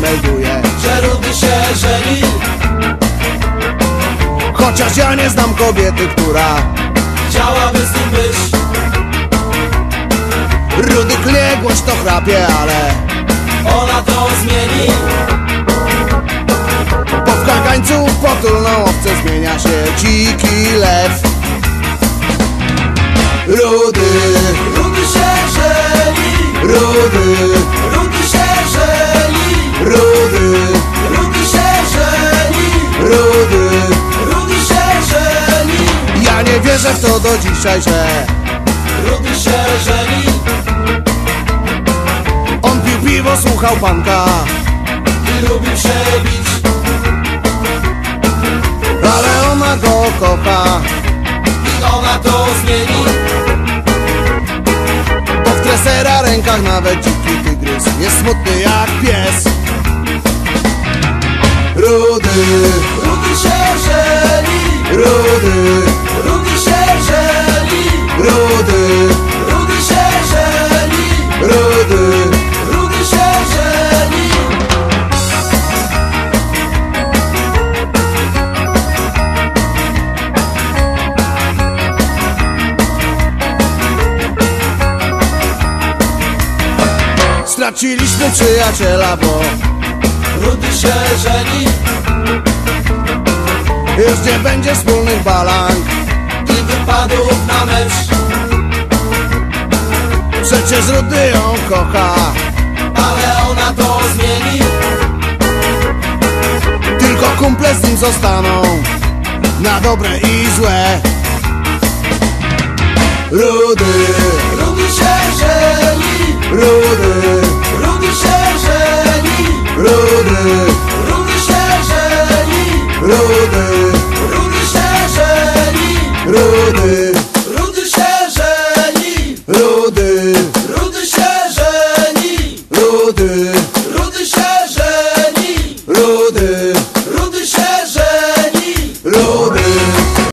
melduje. Że Rudy się żeni Chociaż ja nie znam kobiety, która Chciałaby z nim być. Rudy kległość to chrapie, ale Ona to zmieni. Po w kagańcu w potulną owcę zmienia się dziki lew. Rudy, Rudy się żeni rudy, wierzę w to do dzisiaj, że Rudy się żeni On pił piwo, słuchał panka. I lubił się bić Ale ona go kocha. I ona to zmieni. Bo w tresera rękach nawet dziki tygrys Jest smutny jak pies. Rudy, Straciliśmy przyjaciela, bo Rudy się żeni już nie będzie wspólnych balang. I wypadów na mecz. Przecież Rudy ją kocha. Ale ona to zmieni. Tylko kumple z nim zostaną Na dobre i złe. Rudy, Rudy się żeni żeni